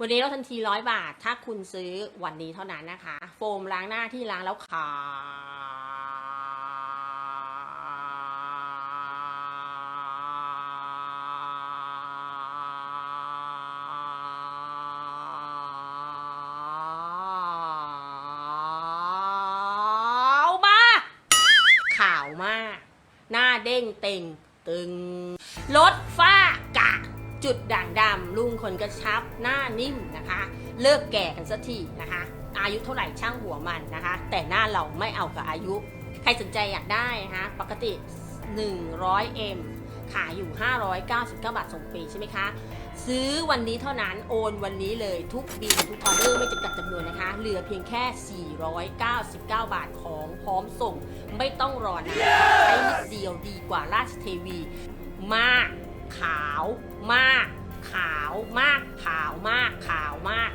วันนี้ลดทันทีร้อยบาท ถ้าคุณซื้อวันนี้เท่านั้นนะคะ โฟมล้างหน้าที่ล้างแล้วขาวมากขาวมาก หน้าเด้งเต่งตึง ลดฝ้า จุดด่างดำลุงคนกระชับหน้านิ่มนะคะ เลิกแก่กันสักทีนะคะ อายุเท่าไหร่ช่างหัวมันนะคะ แต่หน้าเราไม่เอากับอายุ ใครสนใจอยากได้นะคะปกติ 100M ขายอยู่ 599 บาทส่งฟรีใช่ไหมคะ ซื้อวันนี้เท่านั้นโอนวันนี้เลยทุกบินทุกออเดอร์ไม่จำกัดจำนวนนะคะ เหลือเพียงแค่ 499 บาทของพร้อมส่ง ไม่ต้องรอนานใช้นิดเดียวดีกว่าราชเทวี มาก ขาวมาก ขาวมาก ขาวมาก ขาวมาก